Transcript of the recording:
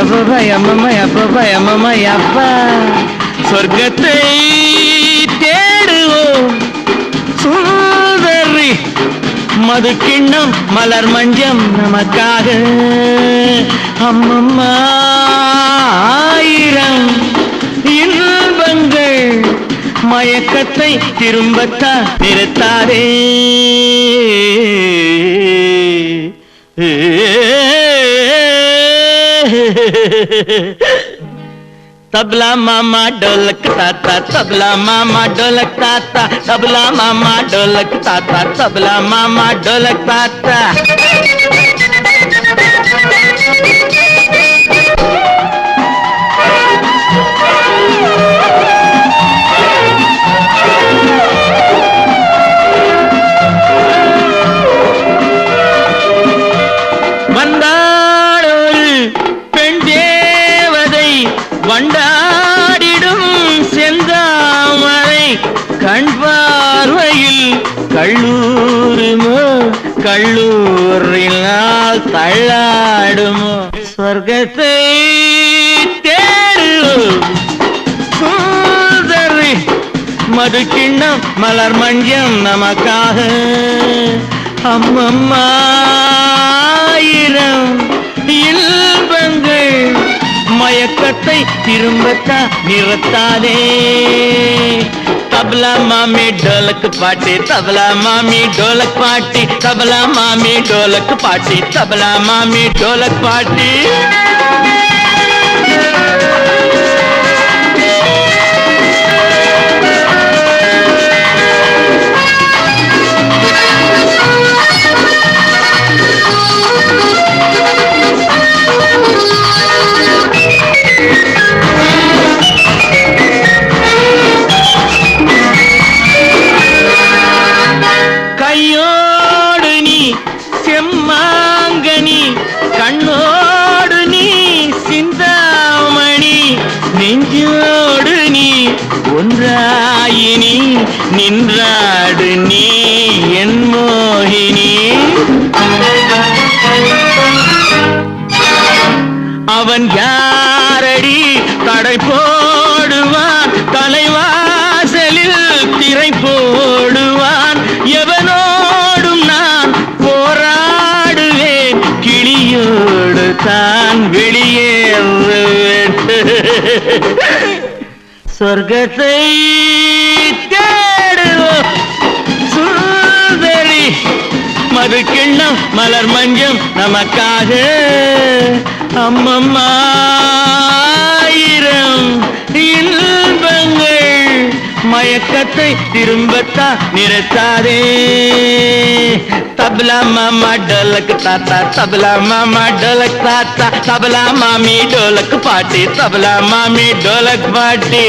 அப்பா அம்மம்மா அப்பா அம்மம்மா அப்பா. சொர்க்கத்தை தேடுவோம். சுந்தரி மது கிண்ணம் மலர் மஞ்சம் நமக்காக. அம்மம்மா ஆயிரம் இன்பங்கள் மயக்கத்தை திரும்பத்தா நிறுத்தாதே. तबला मामा ढोलक ताता तबला मामा ढोलक ताता तबला मामा ढोलक ताता तबला मामा ढोलक ताता வண்டாடிடும் செந்தாமரை கண் பார்வையில் கல்லூருமோ கள்ளூரினால் தள்ளாடுமோ? சொர்க்கத்தை தேடுவோம். மது கிண்ணம் மலர் மஞ்சம் நமக்காக. அம்மம்மா திரும்பத்தா நிறுத்தாதே. தபலா மாமி டோலக்கு பாட்டி தபலா மாமி டோலக் பாட்டி தபலா மாமி டோலக்கு பாட்டி தபலா மாமி டோலக் பாட்டி. நெஞ்சோடு நீ ஒன்றாயினி நின்றாடு நீ என் மோகினி. அவன் யாரடி? தடை போடுவான் தலைவாசலில் திரை போடுவான். எவனோடும் நான் போராடுவேன் கிளியோடு தான். சொர்க்கத்தை தேடுவோம். சுந்தரி மது கிண்ணம் மலர் மஞ்சம் நமக்காக அம்மம்மா. மயக்கத்தை திரும்பத்தான் நிறுத்தாதே. தபலா மாமா டோலக் தாத்தா தபலா மாமா டோலக் தாத்தா தபலா மாமி டோலக் பாட்டி தபலா மாமி டோலக் பாட்டி.